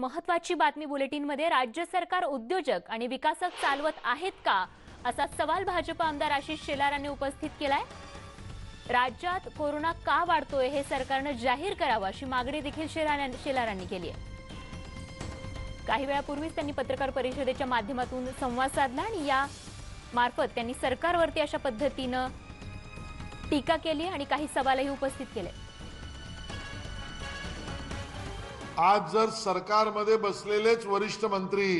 महत्वाची बातमी बुलेटिनमध्ये राज्य सरकार उद्योजक आणि विकासक चालवत आहेत का असा सवाल भाजप आमदार आशिष शेलारांनी उपस्थित केलाय. राज्यात कोरोना का वाढतोय हे सरकारनं जाहीर करावं अशी मागणी देखील शेलारांनी केली आहे. काही वेळापूर्वीच त्यांनी पत्रकार परिषदेच्या माध्यमातून संवाद साधला आणि या मार्फत त्यांनी सरकारवरती अशा पद्धतीनं टीका केली आणि काही सवालही उपस्थित केले. आज जर सरकारमध्ये बसलेलेच वरिष्ठ मंत्री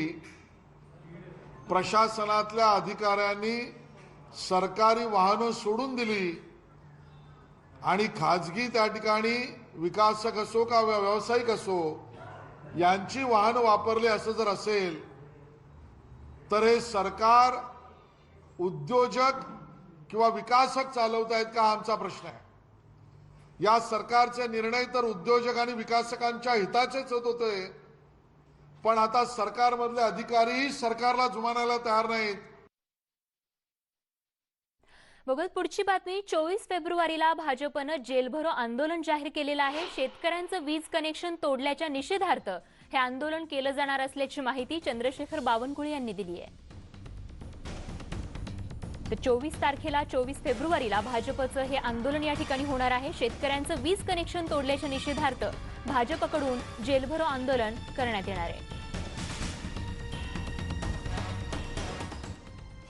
प्रशासनातल्या अधिकाऱ्यांनी सरकारी वाहनं सोडून दिली आणि खाजगी त्या ठिकाणी विकासक असो का व्यावसायिक असो यांची वाहनं वापरली असं जर असेल तर हे सरकार उद्योजक किंवा विकासक चालवत आहेत का आमचा प्रश्न आहे? या सरकारचे निर्णय तर उद्योजक आणि विकासकांच्या हिताचेच होत होते. पण आता सरकारमधले अधिकारीही सरकारला जुमानायला तयार नाहीत. बघत पुढची बातमी. चोवीस फेब्रुवारीला भाजपनं जेलभरो आंदोलन जाहीर केलेलं आहे. शेतकऱ्यांचं वीज कनेक्शन तोडल्याच्या निषेधार्थ हे आंदोलन केलं जाणार असल्याची माहिती चंद्रशेखर बावनकुळे यांनी दिली आहे. तर चोवीस तारखेला चोवीस फेब्रुवारीला भाजपचं हे आंदोलन या ठिकाणी होणार आहे. शेतकऱ्यांचं वीज कनेक्शन तोडल्याच्या निषेधार्थ भाजपकडून जेलभरो आंदोलन करण्यात येणार आहे.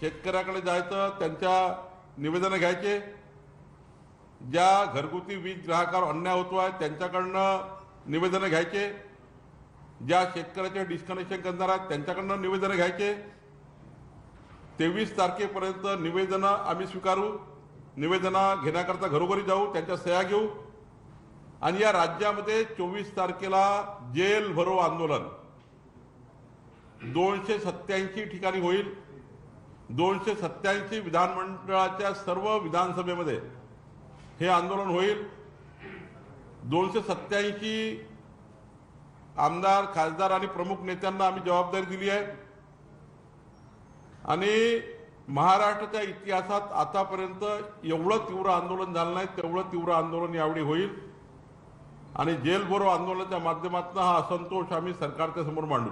शेतकऱ्याकडे जायचं त्यांच्या निवेदनं घ्यायचे. ज्या घरगुती वीज ग्राहकावर अन्याय होतो आहे त्यांच्याकडनं निवेदनं घ्यायचे. ज्या शेतकऱ्याचे डिस्कनेक्शन करणार आहेत त्यांच्याकडनं निवेदनं घ्यायचे. तेवीस तारखेपर्यंत निवेदनं आम्ही स्वीकारू. निवेदनं घेण्याकरता घरोघरी जाऊ त्यांच्या सह्या घेऊ. आणि या राज्यामध्ये चोवीस तारखेला जेल भरो आंदोलन. दोनशे सत्याऐंशी ठिकाणी होईल. दोनशे सत्याऐंशी विधानमंडळाच्या सर्व विधानसभेमध्ये हे आंदोलन होईल. दोनशे सत्याऐंशी आमदार खासदार आणि प्रमुख नेत्यांना आम्ही जबाबदारी दिली आहे. आणि महाराष्ट्राच्या इतिहासात आतापर्यंत एवढं तीव्र आंदोलन झालं नाही तेवढं तीव्र आंदोलन यावेळी होईल. आणि जेलभरो आंदोलनाच्या माध्यमातून हा असंतोष आम्ही सरकारच्या समोर मांडू.